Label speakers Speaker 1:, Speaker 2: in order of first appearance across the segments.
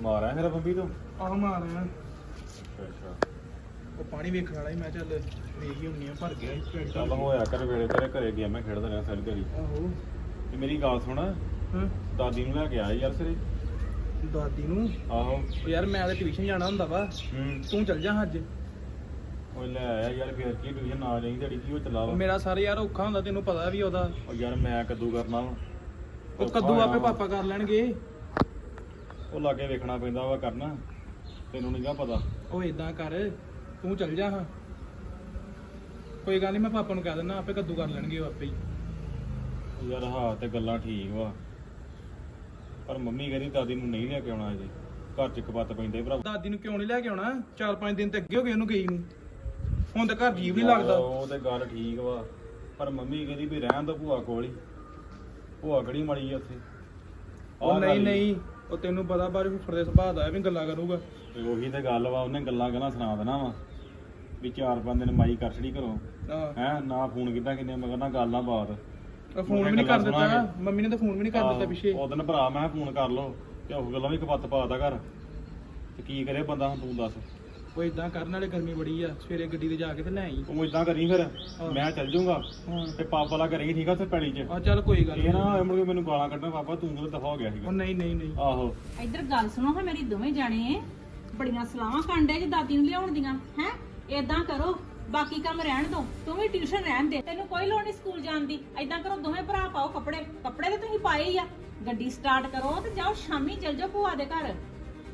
Speaker 1: ਮਾਰਿਆ ਮੇਰਾ ਬੰਬੀ ਤੋਂ?
Speaker 2: ਆਹ ਮਾਰ ਆ
Speaker 1: ਅੱਛਾ
Speaker 2: ਉਹ ਪਾਣੀ ਵੇਖਣ ਵਾਲਾ ਸੀ ਮੈਂ ਚੱਲ ਵੇਖ ਹੀ ਹੁੰਨੀ ਆ ਭਰ ਗਿਆ ਸੀ ਪੈਂਟ
Speaker 1: ਚੱਲ ਹੋਇਆ ਕਰ ਵੇਲੇ ਤੇਰੇ ਘਰੇ ਗਿਆ ਮੈਂ ਖੇਡਦਾ ਰਿਹਾ ਸਾਰੀ ਘੜੀ
Speaker 2: ਆਹੋ।
Speaker 1: ਤੇ ਮੇਰੀ ਗੱਲ ਸੁਣ
Speaker 2: ਹਾਂ।
Speaker 1: ਦਾਦੀ ਨੂੰ ਲੈ ਕੇ ਆਇਆ ਯਾਰ ਸਰੇ।
Speaker 2: ਦਾਦੀ ਨੂੰ?
Speaker 1: ਆਹੋ।
Speaker 2: ਉਹ ਯਾਰ ਮੈਂ ਤਾਂ ਟਿਊਸ਼ਨ ਜਾਣਾ ਹੁੰਦਾ ਵਾ।
Speaker 1: ਹੂੰ।
Speaker 2: ਤੂੰ ਚੱਲ ਜਾ ਅੱਜ।
Speaker 1: ਉਹ ਲੈ ਆਇਆ ਯਾਰ ਫੇਰ ਕੀ ਟਿਊਸ਼ਨ ਨਾ ਜਾਈ ਤੁਹਾਡੀ ਕੀ ਉਹ ਚਲਾ ਵਾ।
Speaker 2: ਮੇਰਾ ਸਾਰੇ ਯਾਰ ਔਖਾ ਹੁੰਦਾ ਤੈਨੂੰ ਪਤਾ ਵੀ ਉਹਦਾ।
Speaker 1: ਉਹ ਯਾਰ ਮੈਂ ਕੱਦੂ ਕਰਨਾ ਵਾ।
Speaker 2: ਉਹ ਕੱਦੂ ਆਪੇ ਪਾਪਾ ਕਰ ਲੈਣਗੇ।
Speaker 1: ਉਹ ਲਾਗੇ ਵੇਖਣਾ ਪੈਂਦਾ ਵਾ ਕਰਨਾ। ਤੈਨੂੰ ਨਹੀਂ ਪਤਾ।
Speaker 2: ਉਹ ਇਦਾਂ ਕਰ ਤੂੰ ਚੱਲ ਜਾ ਹਾਂ। ਕੋਈ ਗੱਲ ਨਹੀਂ ਮੈਂ ਪਾਪਾ ਨੂੰ ਕਹਿ ਦਿੰਦਾ ਆਪੇ ਕੱਦੂ ਕਰ ਲੈਣਗੇ ਉਹ ਆਪੇ ਹੀ।
Speaker 1: ਯਾਰ ਹਾਂ ਤੇ ਗੱਲਾਂ ਠੀਕ ਵਾ। ਪਰ ਮੰਮੀ ਕਹਿੰਦੀ ਦਾਦੀ ਨੂੰ ਨਹੀਂ ਲੈ ਕੇ ਆਉਣਾ ਅਜੇ ਘਰ ਚ ਕਪੱਤ ਪੈਂਦੇ ਭਰਾ।
Speaker 2: ਦਾਦੀ ਨੂੰ ਕਿਉਂ ਨਹੀਂ ਲੈ ਕੇ ਆਉਣਾ? ਚਾਰ ਪੰਜ ਦਿਨ ਤੇ ਅੱਗੇ ਹੋ ਗਏ ਉਹਨੂੰ ਗਈ ਨੂੰ। ਹੁਣ ਤਾਂ ਘਰ ਜੀਵ ਨਹੀਂ ਲੱਗਦਾ।
Speaker 1: ਉਹ ਤੇ ਗੱਲ ਠੀਕ ਵਾ। ਪਰ ਮੰਮੀ ਕਹਿੰਦੀ ਵੀ ਰਹਿਣ ਦੋ ਭੂਆ ਕੋਲ ਹੀ। ਭੂਆ ਕਿਹੜੀ ਮੜੀ ਆ ਉੱਥੇ?
Speaker 2: ਉਹ ਨਹੀਂ। ਨਹੀਂ। ਉਹ ਤੈਨੂੰ ਪਤਾ ਬਾਰੇ ਫੁੱਫੜ ਦੇ ਸੁਭਾਅ ਦਾ ਹੈ ਵੀ ਗੱਲਾਂ ਕਰੂਗਾ।
Speaker 1: ਤੇ ਉਹੀ ਤੇ ਗੱਲ ਵਾ ਉਹਨੇ ਗੱਲਾਂ ਗੱਲਾਂ ਸੁਣਾ ਦੇਣਾ ਵਾ ਵੀ ਚਾਰ ਪੰਜ ਦਿਨ ਮਾਈ ਕਰ ਛੜੀ ਘਰੋਂ।
Speaker 2: ਆਹ
Speaker 1: ਹੈ ਨਾ ਫੋਨ ਕੀਤਾ ਕਿੰਨੇ ਮਗਰ ਨਾ ਗੱਲ ਬਾਤ।
Speaker 2: ਉਹ ਫੋਨ ਵੀ ਨਹੀਂ ਕਰ ਦਿੱਤਾ। ਮੰਮੀ ਨੇ ਤਾਂ ਫੋਨ ਵੀ ਨਹੀਂ ਕਰ ਦਿੱਤਾ ਪਿੱਛੇ।
Speaker 1: ਉਹ ਦਿਨ ਭਰਾ ਮੈਂ ਫੋਨ ਕਰ ਲੋ ਤੇ ਉਹ ਗੱਲਾਂ ਵੀ ਕਪੱਤ ਪਾਤਾ ਘਰ। ਤੇ ਕੀ ਕਰੇ ਬੰਦਾ ਹੁਣ ਤੂੰ ਦੱਸ।
Speaker 2: ਉਹ ਇਦਾਂ ਕਰਨ ਵਾਲੇ ਗਰਮੀ ਬੜੀ ਆ ਸਵੇਰੇ ਗੱਡੀ ਤੇ ਜਾ ਕੇ ਤੇ ਲੈ ਆਈ।
Speaker 1: ਤੂੰ ਇਦਾਂ ਕਰੀ ਫਿਰ। ਮੈਂ ਚੱਲ ਜਾਊਂਗਾ
Speaker 2: ਹਾਂ।
Speaker 1: ਤੇ ਪਾਪਾ ਵਾਲਾ ਘਰੇ ਠੀਕ ਆ ਉੱਥੇ ਪੈਲੀ 'ਚ?
Speaker 2: ਆ ਚੱਲ ਕੋਈ ਗੱਲ
Speaker 1: ਇਹ ਨਾ ਮੁੜ ਕੇ ਮੈਨੂੰ ਗਾਲਾਂ ਕੱਢਣਾ ਪਾਪਾ ਤੂੰ ਕਿਹੜਾ ਦਫਾ ਹੋ ਗਿਆ
Speaker 2: ਉਹ
Speaker 1: ਸੀਗਾ
Speaker 2: ਨਹੀਂ ਨਹੀਂ ਨਹੀਂ।
Speaker 1: ਆਹੋ।
Speaker 3: ਇੱਧਰ ਗੱਲ ਸੁਣੋ ਹਾਂ ਮੇਰੀ ਦੋਵੇਂ ਜਾਣੇ। ਬੜੀਆਂ ਸਲਾਹਾਂ ਕਾਂਡੇ ਜੇ ਦਾਦੀ ਨੂੰ ਲਿਆਉਣ ਦੀਆਂ ਹੈ? ਏਦਾਂ ਕਰੋ ਬਾਕੀ ਕੰਮ ਰਹਿਣ ਦੋ। ਤੂੰ ਵੀ ਟਿਊਸ਼ਨ ਰਹਿਣ ਦੇ। ਤੈਨੂੰ ਕੋਈ ਲੋੜ ਨਹੀਂ ਸਕੂਲ ਜਾਣ ਦੀ। ਏਦਾਂ ਕਰੋ ਦੋਵੇਂ ਭਰਾ ਪਾਓ ਕੱਪੜੇ। ਕੱਪੜੇ ਤੇ ਤੁਸੀਂ ਪਾਏ ਹੀ ਆ। ਗੱਡੀ ਸਟਾਰਟ ਕਰੋ ਤੇ ਜਾਓ ਸ਼ਾਮੀ ਚਲ ਜਾਓ ਭੂਆ ਦੇ ਘਰ।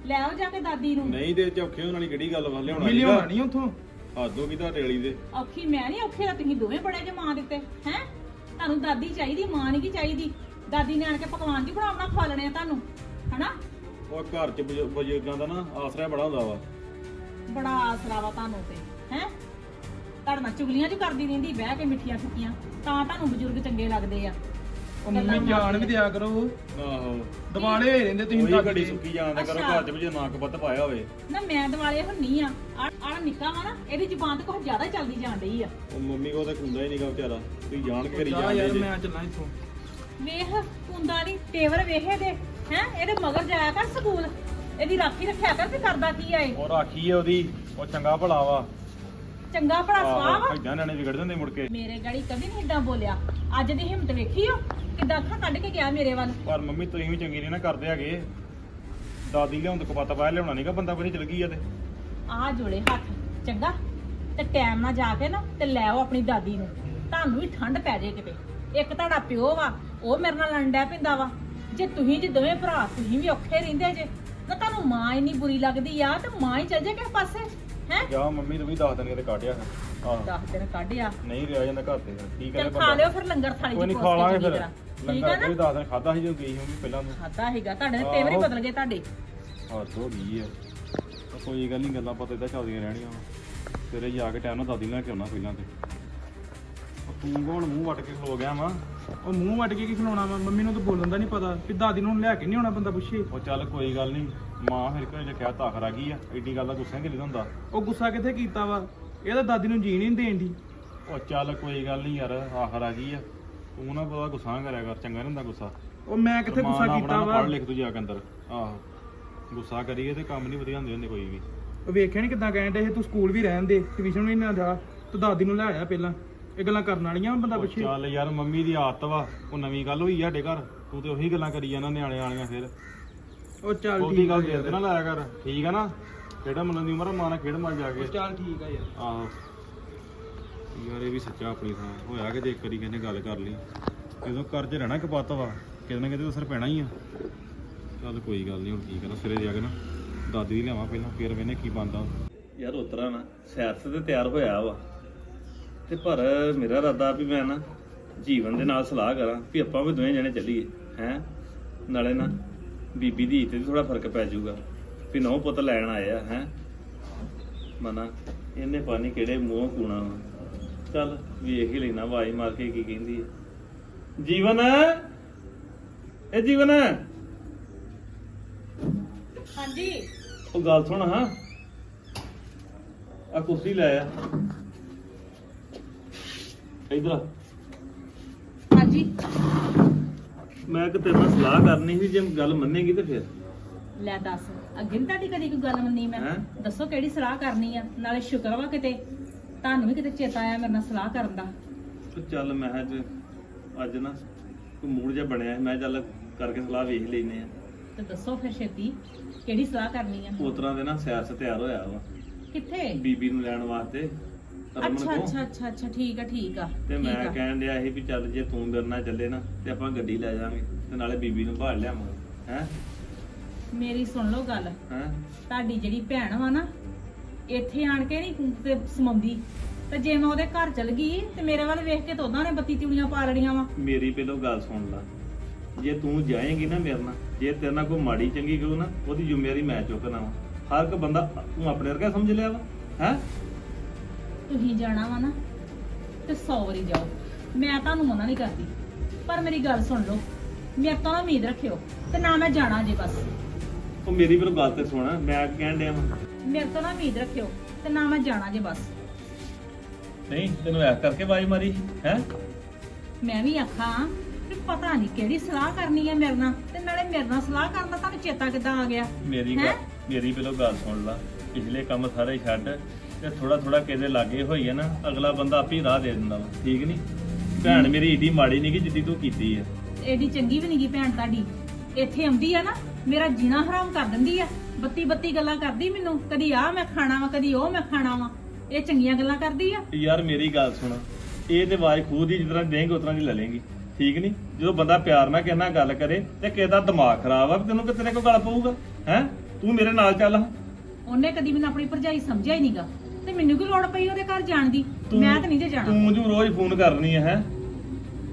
Speaker 3: ਲੈ ਆਓ ਜਾ ਕੇ ਦਾਦੀ ਨੂੰ।
Speaker 1: ਨਹੀਂ ਦੇ ਚੌਖੇ ਉਹਨਾਂ ਵਾਲੀ ਕਿਹੜੀ ਗੱਲ ਵਾ ਲਿਆਉਣਾ
Speaker 2: ਮਿਲ ਲਿਆਉਣਾ ਨਹੀਂ ਉਥੋਂ?
Speaker 1: ਹੱਦੋਂ ਕੀ ਤੁਹਾਡੇ ਵਾਲੀ ਦੇ।
Speaker 3: ਔਖੀ ਮੈਂ ਨਹੀਂ ਔਖੇ ਤਾਂ ਤੁਸੀਂ ਦੋਵੇਂ ਬੜੇ ਜੇ ਮਾਂ ਦਿੱਤੇ ਹੈ? ਤੁਹਾਨੂੰ ਦਾਦੀ ਚਾਹੀਦੀ ਮਾਂ ਨਹੀਂ ਕੀ ਚਾਹੀਦੀ? ਦਾਦੀ ਨੇ ਆਣ ਕੇ ਪਕਵਾਨ ਦੀ ਬਣਾਉਣਾ ਖਵਾ ਲੈਣੇ ਆ ਤੁਹਾਨੂੰ ਹਨਾ?
Speaker 1: ਉਹ ਘਰ 'ਚ ਬਜ਼ੁ- ਬਜ਼ੁਰਗਾਂ ਦਾ ਨਾ ਆਸਰਾ ਬੜਾ ਹੁੰਦਾ ਵਾ।
Speaker 3: ਬੜਾ ਆਸਰਾ ਵਾ ਤੁਹਾਨੂੰ ਤੇ ਹੈ? ਤੁਹਾਡੇ ਨਾਲ ਚੁਗਲੀਆਂ ਜੋ ਕਰਦੀ ਰਹਿੰਦੀ ਬਹਿ ਕੇ ਮਿੱਠੀਆਂ ਠੁੱਕੀਆਂ ਤਾਂ ਤੁਹਾਨੂੰ ਬਜ਼ੁਰਗ ਚੰਗੇ ਲੱਗਦੇ ਆ।
Speaker 2: ਉਹ ਮੰਮੀ ਜਾਣ ਵੀ ਦਿਆ ਕਰੋ।
Speaker 1: ਆਹੋ।
Speaker 2: ਦਿਵਾਲੇ ਹੋਏ ਰਹਿੰਦੇ ਤੁਸੀਂ
Speaker 1: ਉਹੀ
Speaker 2: ਦਾਦੀ
Speaker 1: ਘੜੀ। ਸੁੱਕੀ ਜਾਂਦੇ ਕਰੋ
Speaker 3: ਅੱਛਾ।
Speaker 1: ਘਰ 'ਚ ਵੀ ਜੇ ਨਾ ਕਪੱਤ ਪਾਇਆ ਹੋਵੇ।
Speaker 3: ਨਾ ਮੈਂ ਦਿਵਾਲੇ ਹੁੰਨੀ ਆ। ਆਹ ਨਿੱਕਾ ਵਾ ਨਾ ਇਹਦੀ ਜ਼ੁਬਾਨ ਤੇ ਕੁਝ ਜ਼ਿਆਦਾ ਹੀ ਚੱਲਦੀ ਜਾਣ ਡਈ ਆ।
Speaker 1: ਉਹ ਮੰਮੀ ਕੋ ਤਾਂ ਕੁੰਦਾ ਹੀ ਨਹੀਂਗਾ ਵਿਚਾਰਾ। ਤੁਸੀਂ ਜਾਣ ਕੇ ਕਰੀ
Speaker 2: ਜਾ
Speaker 1: ਜਾਂਦੇ
Speaker 2: ਯਾਰ
Speaker 1: ਜੇ।
Speaker 2: ਮੈਂ ਚੱਲਾਂ ਇੱਥੋਂ।
Speaker 3: ਵੇਖ ਕੁੰਦਾ ਨਹੀਂ ਟੇਵਰ ਵੇਖੇ ਦੇ ਹੈ ਇਹਦੇ ਮਗਰ ਜਾਇਆ ਕਰ ਸਕੂਲ। ਇਹਦੀ ਰਾਖੀ ਰੱਖਿਆ ਕਰ ਤੇ ਕਰਦਾ ਕੀ ਆ ਇਹ?
Speaker 1: ਉਹ ਰਾਖੀ ਆ ਉਹਦੀ ਉਹ ਚੰਗਾ ਭਲਾ ਵਾ।
Speaker 3: ਚੰਗਾ ਭਲਾ ਸਵਾਹ ਵਾ।
Speaker 1: ਇਦਾਂ ਨਿਆਣੇ ਵਿਗੜ ਜਾਂਦੇ ਮੁੜ ਕੇ।
Speaker 3: ਮੇਰੇ ਗਾੜੀ ਕਦੀ ਨਹੀਂ ਇਦਾਂ ਬੋਲਿਆ। ਅੱਜ ਦੀ ਹਿੰਮਤ ਵੇਖੀ ਓ ਕਿੱਦਾਂ ਅੱਖਾਂ ਕੱਢ ਕੇ ਗਿਆ ਮੇਰੇ ਵੱਲ।
Speaker 1: ਪਰ ਮੰਮੀ ਤੁਸੀਂ ਵੀ ਚੰਗੀ ਨਹੀਂ ਨਾ ਕਰਦੇ ਹੈਗੇ। ਦਾਦੀ ਲਿਆਉਣ ਤੋਂ ਕਪੱਤ ਪਾਇਆ ਲਿਆਉਣਾ ਨਹੀਂਗਾ ਬੰਦਾ ਬਣੀ ਚਲ ਗਈ ਆ ਤੇ।
Speaker 3: ਆ ਜੋੜੇ ਹੱਥ ਚੰਗਾ? ਤੇ ਟਾਈਮ ਨਾਲ ਜਾ ਕੇ ਨਾ ਤੇ ਲੈ ਆਓ ਆਪਣੀ ਦਾਦੀ ਨੂੰ। ਤੁਹਾਨੂੰ ਵੀ ਠੰਡ ਪੈ ਜੇ ਕਿਤੇ। ਇੱਕ ਤੁਹਾਡਾ ਪਿਓ ਵਾ ਉਹ ਮੇਰੇ ਨਾਲ ਲੰਡਿਆ ਪਿੰਦਾ ਵਾ। ਜੇ ਤੁਸੀਂ ਜੇ ਦੋਵੇਂ ਭਰਾ ਤੁਸੀਂ ਵੀ ਔਖੇ ਰਹਿੰਦੇ ਜੇ। ਨਾ ਤੁਹਾਨੂੰ ਮਾਂ ਇੰਨੀ ਬੁਰੀ ਲੱਗਦੀ ਆ ਤੇ ਮਾਂ ਹੀ ਚੱਲ ਜੇ ਕਿਸੇ ਪਾਸੇ। ਹੈ?
Speaker 1: ਜਾ ਮੰਮੀ ਤੂੰ ਵੀ ਦੱਸ ਦਿਨ ਕਿਤੇ ਕਾਟਿਆ ਆਹ।
Speaker 3: ਦਸ ਦਿਨ ਕੱਢਿਆ।
Speaker 1: ਨਹੀਂ ਰਿਹਾ ਜਾਂਦਾ ਘਰ ਤੇ। ਕੀ ਕਰੇ
Speaker 3: ਚਲ ਖਾ ਲਿਓ ਫਿਰ ਲੰਗਰ ਥਾਲੀ
Speaker 1: ਕੋਈ
Speaker 3: ਚ
Speaker 1: ਨਹੀਂ ਖਾ ਲਾਂਗੇ
Speaker 3: ਕੇ
Speaker 1: ਫਿਰ।
Speaker 3: ਠੀਕ
Speaker 1: ਲੰਗਰ ਕੋਈ ਦੱਸ ਦਿਨ ਖਾਦਾ ਸੀ ਜਦੋਂ ਗਈ ਹੋਊਗੀ ਪਹਿਲਾਂ ਨੂੰ
Speaker 3: ਖਾਦਾ ਹੈਗਾ ਤੁਹਾਡੇ ਦੇ ਤੇਵਰ ਹੀ। ਬਦਲ ਗਏ ਤੁਹਾਡੇ।
Speaker 1: ਹੱਦ ਹੋ ਗਈ ਆ। ਤਾਂ ਕੋਈ ਗੱਲ ਨਹੀਂ ਗੱਲਾਂ ਪਤਾ ਇਦਾਂ ਚੱਲਦੀਆਂ ਰਹਿਣੀਆਂ ਵਾ। ਤੇਰੇ ਜਾ ਕੇ ਟਾਈਮ ਨਾਲ ਦਾਦੀ ਨੂੰ ਲੈ ਕੇ ਆਉਣਾ ਪਹਿਲਾਂ ਤੇ। ਉਹ ਤੂੰ ਕੋਣ ਮੂੰਹ ਵੱਟ ਕੇ ਖਲੋ ਗਿਆ ਵਾ?
Speaker 2: ਉਹ ਮੂੰਹ ਵੱਟ ਕੇ ਕੀ ਖਿਲਾਉਣਾ ਵਾ? ਮੰਮੀ ਨੂੰ ਤਾਂ ਬੋਲਣ ਦਾ ਨਹੀਂ ਪਤਾ। ਵੀ ਦਾਦੀ ਨੂੰ ਲੈ ਕੇ ਨਹੀਂ ਆਉਣਾ ਬੰਦਾ ਪੁੱਛੇ।
Speaker 1: ਉਹ ਚੱਲ ਕੋਈ ਗੱਲ ਨਹੀਂ ਮਾਂ ਫਿਰ ਘਰੇ ਜੇ ਕਿਹਾ ਤਾਖਰ ਆ ਗਈ ਆ ਐਡੀ ਗੱਲ ਦਾ ਗੁੱਸਾ ਕਿ ਹੁੰਦਾ?
Speaker 2: ਉਹ ਗੁੱਸਾ ਕਿੱਥੇ ਕੀਤਾ ਵਾ? ਇਹ ਤਾਂ ਦਾਦੀ ਨੂੰ ਜੀਣ ਹੀ ਨਹੀਂ ਦੇਣ ਦੀ।
Speaker 1: ਉਹ ਚੱਲ ਕੋਈ ਗੱਲ ਨਹੀਂ ਯਾਰ ਆਖਰ ਆ ਗਈ ਆ। ਤੂੰ ਨਾ ਪਤਾ ਗੁੱਸਾ ਨਾ ਕਰਿਆ ਕਰ ਚੰਗਾ ਨੀ ਹੁੰਦਾ ਗੁੱਸਾ।
Speaker 2: ਉਹ ਮੈਂ ਕਿੱਥੇ ਗੁੱਸਾ ਕੀਤਾ ਵਾ?
Speaker 1: ਪੜ੍ਹ ਲਿਖ ਤੂੰ ਜਾ ਕੇ ਅੰਦਰ। ਆਹੋ ਗੁੱਸਾ ਕਰੀਏ ਤੇ ਕੰਮ ਨਹੀਂ ਵਧੀਆ ਹੁੰਦੇ ਹੁੰਦੇ ਕੋਈ ਵੀ।
Speaker 2: ਉਹ ਵੇਖਿਆ ਨਹੀਂ ਕਿਦਾਂ ਕਹਿਣ ਡੇ ਤੂੰ ਸਕੂਲ ਵੀ ਰਹਿਣ ਦੇ ਟਿਊਸ਼ਨ ਵੀ ਨਾ ਜਾ ਤੂੰ ਦਾਦੀ ਨੂੰ ਲੈ ਆਇਆ ਪਹਿਲਾਂ। ਇਹ ਗੱਲਾਂ ਕਰਨ ਵਾਲੀਆਂ ਬੰਦਾ ਪੁੱਛੇ।
Speaker 1: ਚੱਲ ਯਾਰ ਮੰਮੀ ਦੀ ਆਦਤ ਵਾ ਉਹ ਨਵੀਂ ਗੱਲ ਹੋਈ ਆ ਸਾਡੇ ਘਰ। ਤੂੰ ਤੇ ਉਹੀ ਗੱਲਾਂ ਕਰੀ ਜਾਂਦਾ ਨਿਆਣੇ ਵਾਲੀਆਂ ਫਿਰ।
Speaker 2: ਉਹ ਚੱਲ ਠੀਕ ਆ
Speaker 1: ਗੱਲ ਦੇ
Speaker 2: ਯਾਰ
Speaker 1: ਨਾ ਲਾਇਆ ਕਰ। ਠੀਕ ਆ ਨਾ? ਕਿਹੜਾ ਮਨ ਦੀ ਉਮਰ ਆ, ਮਾਂ ਨਾਲ ਖੇਡ ਮਲ ਜਾ ਕੇ।
Speaker 2: ਉਹ ਚੱਲ ਠੀਕ ਆ ਯਾਰ।
Speaker 1: ਆਹੋ। ਯਾਰ ਇਹ ਵੀ ਸੱਚਾ ਆਪਣੀ ਥਾਂ ਹੋਇਆ ਕਿ ਦੇਖ ਕਰੀ ਕਹਿੰਦੇ ਗੱਲ ਕਰ ਲਈ। ਜਦੋਂ ਕਰਜ਼ ਰਹਿਣਾ ਕਿ ਪੱਤ ਵਾ ਕਿਤੇ ਨਾ ਕਿਤੇ ਤਾਂ ਅਸਰ ਪੈਣਾ ਹੀ ਆ। ਚੱਲ ਕੋਈ ਗੱਲ ਨਹੀਂ ਹੁਣ ਕੀ ਕਰਾਂ ਸਿਰੇ ਜਾ ਕੇ ਨਾ ਦਾਦੀ ਦੀ ਲਿਆਵਾਂ ਪਹਿਲਾਂ ਫਿਰ ਵੇਨੇ ਕੀ ਬੰਦਾ
Speaker 4: ਯਾਰ ਉਤਰਾ ਨਾ ਸਿਆਸਤ ਤੇ ਤਿਆਰ ਹੋਇਆ ਵਾ। ਤੇ ਪਰ ਮੇਰਾ ਇਰਾਦਾ ਵੀ ਮੈਂ ਨਾ ਜੀਵਨ ਦੇ ਨਾਲ ਸਲਾਹ ਕਰਾਂ ਵੀ ਆਪਾਂ ਵੀ ਦੋਵੇਂ ਜਣੇ ਚੱਲੀਏ ਹੈ? ਨਾਲੇ ਨਾ ਬੀਬੀ ਦੀ ਤੇ ਥੋੜਾ ਫ਼ਰਕ ਪੈ ਜਾਊਗਾ। ਵੀ ਨੌ ਪੁੱਤ ਲੈਣ ਆਏ ਆ ਹੈ? ਮਨਾ ਇਹਨੇ ਪਾਣੀ ਕਿਹੜੇ ਮੂੰਹ ਕੂਣਾ ਚੱਲ ਵੇਖ ਹੀ ਲੈਣਾ ਆਵਾਜ਼ ਮਾਰ ਕੇ ਕੀ ਕਹਿੰਦੀ ਹੈ ਜੀਵਨ? ਇਹ ਜੀਵਨ?
Speaker 3: ਹਾਂਜੀ।
Speaker 4: ਉਹ ਗੱਲ ਸੁਣ ਹਾਂ। ਆ ਕੁਰਸੀ ਲੈ ਆ। ਇਧਰ।
Speaker 3: ਹਾਂਜੀ।
Speaker 4: ਮੈਂ ਕਿ ਤੇਰੇ ਨਾਲ ਸਲਾਹ ਕਰਨੀ ਸੀ ਜੇ ਗੱਲ ਮੰਨੇਗੀ ਤੇ ਫਿਰ।
Speaker 3: ਲੈ ਦੱਸ ਅੱਗੇ ਨੀ ਤੁਹਾਡੀ ਕਦੀ ਕੋਈ ਗੱਲ ਮੰਨੀ ਮੈਂ?
Speaker 4: ਹੈਂ?
Speaker 3: ਦੱਸੋ ਕਿਹੜੀ ਸਲਾਹ ਕਰਨੀ ਆ? ਨਾਲੇ ਸ਼ੁਕਰ ਵਾ ਕਿਤੇ ਤੁਹਾਨੂੰ ਵੀ ਕਿਤੇ ਚੇਤਾ ਆਇਆ ਮੇਰੇ ਨਾਲ ਸਲਾਹ ਕਰਨ ਦਾ।
Speaker 4: ਤੇ ਚੱਲ ਮੈਂ ਕਿਹਾ ਅੱਜ ਅੱਜ ਨਾ ਕੋਈ ਮੂਡ ਜਿਹਾ ਬਣਿਆ ਸੀ, ਮੈਂ ਕਿਹਾ ਚੱਲ ਕਰਕੇ ਸਲਾਹ ਵੇਖ ਲੈਨੇ ਆ।
Speaker 3: ਤੇ ਦੱਸੋ ਫਿਰ ਛੇਤੀ ਕਿਹੜੀ ਸਲਾਹ ਕਰਨੀ ਆ?
Speaker 4: ਉਸ ਤਰ੍ਹਾਂ ਦੇ ਨਾ ਸਿਆਸਤ ਤਿਆਰ ਹੋਇਆ ਵਾ।
Speaker 3: ਕਿੱਥੇ?
Speaker 4: ਬੀਬੀ ਨੂੰ ਲੈਣ ਵਾਸਤੇ। ਰਮਨ
Speaker 3: ਅੱਛਾ ਅੱਛਾ ਅੱਛਾ ਅੱਛਾ ਠੀਕ ਆ ਠੀਕ ਆ
Speaker 4: ਤੇ ਮੈਂ
Speaker 3: ਠੀਕ ਆ।
Speaker 4: ਕਹਿਣ ਡਿਆ ਸੀ ਵੀ ਚੱਲ ਜੇ ਤੂੰ ਮੇਰੇ ਨਾਲ ਚੱਲੇ ਨਾ ਤੇ ਆਪਾਂ ਗੱਡੀ ਲੈ ਜਾਵਾਂਗੇ ਤੇ ਨਾਲੇ ਬੀਬੀ ਨੂੰ ਭਾਲ ਲਿਆਵਾਂਗੇ ਹੈ?
Speaker 3: ਮੇਰੀ ਸੁਣ ਲਓ ਗੱਲ।
Speaker 4: ਹੈ?
Speaker 3: ਤੁਹਾਡੀ ਜਿਹੜੀ ਭੈਣ ਵਾ ਨਾ ਇੱਥੇ ਆਣ ਕੇ ਨਹੀਂ ਤੇ ਸਮਾਉਂਦੀ। ਤੇ ਜੇ ਮੈਂ ਉਹਦੇ ਘਰ ਚਲ ਗਈ ਤੇ ਮੇਰੇ ਵੱਲ ਵੇਖ ਕੇ ਤਾਂ ਉਹਨਾਂ ਨੇ ਬੱਤੀ ਤਿਉੜੀਆਂ ਪਾ ਲੜੀਆਂ ਵਾ।
Speaker 4: ਮੇਰੀ ਪਹਿਲੋਂ ਗੱਲ ਸੁਣ ਲੈ। ਜੇ ਤੂੰ ਜਾਏਂਗੀ ਨਾ ਮੇਰੇ ਨਾਲ ਜੇ ਤੇਰੇ ਨਾਲ ਕੋਈ ਮਾੜੀ ਚੰਗੀ ਕਰੂ ਨਾ ਉਹਦੀ ਜ਼ਿੰਮੇਵਾਰੀ ਮੈਂ ਚੁੱਕਣਾ ਵਾ। ਹਰ ਇੱਕ ਬੰਦਾ ਤੂੰ ਆਪਣੇ ਵਰਗਾ ਸਮਝ ਲਿਆ ਵਾ ਹੈ?
Speaker 3: ਤੁਸੀਂ ਜਾਣਾ ਵਾ ਨਾ ਤੇ 100 ਵਾਰੀ ਜਾਓ। ਮੈਂ ਤੁਹਾਨੂੰ ਮਨਾ ਨਹੀਂ ਕਰਦੀ ਪਰ ਮੇਰੀ ਗੱਲ ਸੁਣ ਲਓ ਮੇਰੇ ਤੋਂ ਨਾ ਉਮੀਦ ਰੱਖਿਓ ਤੇ ਨਾ ਮੈਂ ਜਾਣਾ ਜੇ ਬਸ।
Speaker 4: ਉਹ ਮੇਰੀ ਪਹਿਲੋਂ ਗੱਲ ਤੇ ਸੁਣ ਮੈਂ ਕਹਿਣ ਡਿਆ ਵਾ।
Speaker 3: ਮੇਰੇ ਤੋਂ ਨਾ ਉਮੀਦ ਰੱਖਿਓ ਤੇ ਨਾ ਮੈਂ ਜਾਣਾ ਜੇ ਬਸ।
Speaker 4: ਨਹੀਂ ਤੈਨੂੰ ਐ ਕਰਕੇ ਆਵਾਜ਼ ਮਾਰੀ ਹੈ?
Speaker 3: ਮੈਂ ਵੀ ਆਖਾਂ ਕਿ ਪਤਾ ਨਹੀਂ ਕਿਹੜੀ ਸਲਾਹ ਕਰਨੀ ਹੈ ਮੇਰੇ ਨਾਲ ਤੇ ਨਾਲੇ ਮੇਰੇ ਨਾਲ ਸਲਾਹ ਕਰਨ ਦਾ ਤੁਹਾਨੂੰ ਚੇਤਾ ਕਿੱਦਾਂ ਆ ਗਿਆ
Speaker 4: ਮੇਰੀ
Speaker 3: ਹੈਂ?
Speaker 4: ਗੱਲ ਮੇਰੀ ਪਹਿਲੋਂ ਗੱਲ ਸੁਣ ਲੈ ਪਿਛਲੇ ਕੰਮ ਸਾਰੇ ਛੱਡ ਤੇ ਥੋੜਾ ਥੋੜਾ ਕਿਤੇ ਲਾਗੇ ਹੋਈ ਹੈ ਨਾ ਅਗਲਾ ਬੰਦਾ ਆਪੇ ਹੀ ਰਾਹ ਦੇ ਦਿੰਦਾ ਵਾ ਠੀਕ ਨਹੀਂ? ਭੈਣ ਮੇਰੀ ਈਡੀ ਮਾੜੀ ਨਹੀਂ ਕਿ ਜਿੱਦੀ ਤੂੰ ਕੀਤੀ ਹੈ
Speaker 3: ਏਡੀ ਚੰਗੀ ਵੀ ਨਹੀਂਗੀ ਭੈਣ ਤੁਹਾਡੀ। ਇੱਥੇ ਆਉਂਦੀ ਆ ਨਾ ਮੇਰਾ ਜੀਣਾ ਹਰਾਮ ਕਰ ਦਿੰਦੀ ਆ। ਬੱਤੀ ਬੱਤੀ ਗੱਲਾਂ ਕਰਦੀ ਮੈਨੂੰ ਕਦੀ ਆ ਮੈਂ ਖਾਣਾ ਵਾ ਕਦੀ ਉਹ ਮੈਂ ਖਾਣਾ ਵਾ। ਇਹ ਚੰਗੀਆਂ ਗੱਲਾਂ ਕਰਦੀ ਆ।
Speaker 4: ਯਾਰ ਮੇਰੀ ਗੱਲ ਸੁਣ ਇਹ ਤੇ ਆਵਾਜ਼ ਖੂਦ ਦੀ ਜਿਸ ਤਰ੍ਹਾਂ ਦੇਂਗੇ ਉਸ ਤਰ੍ਹਾਂ ਦੀ ਲੈ ਲੇਂਗੀ ਠੀਕ ਨਹੀਂ? ਜਦੋਂ ਬੰਦਾ ਪਿਆਰ ਨਾਲ ਕਿਸੇ ਨਾਲ ਗੱਲ ਕਰੇ ਤੇ ਕਿਸੇ ਦਾ ਦਿਮਾਗ ਖਰਾਬ ਆ ਵੀ ਤੈਨੂੰ ਕਿਤੇ ਕੋ ਗੱਲ ਪਊਗਾ ਹੈ? ਤੂੰ ਮੇਰੇ ਨਾਲ ਚੱਲ
Speaker 3: ਉਹਨੇ ਕਦੀ ਮੈਨੂੰ ਆਪਣੀ ਭਰਜਾਈ ਸਮਝਿਆ ਹੀ ਨਹੀਂਗਾ ਮੈਨੂੰ ਕੀ ਲੋੜ ਪਈ ਉਹਦੇ ਘਰ ਜਾਣ ਦੀ? ਮੈਂ ਤਾਂ ਨਹੀਂ ਜੇ ਜਾਣਾ।
Speaker 4: ਤੂੰ ਜੂ ਰੋਜ਼ ਫੋਨ ਕਰਨੀ ਹੈ ਹੈ?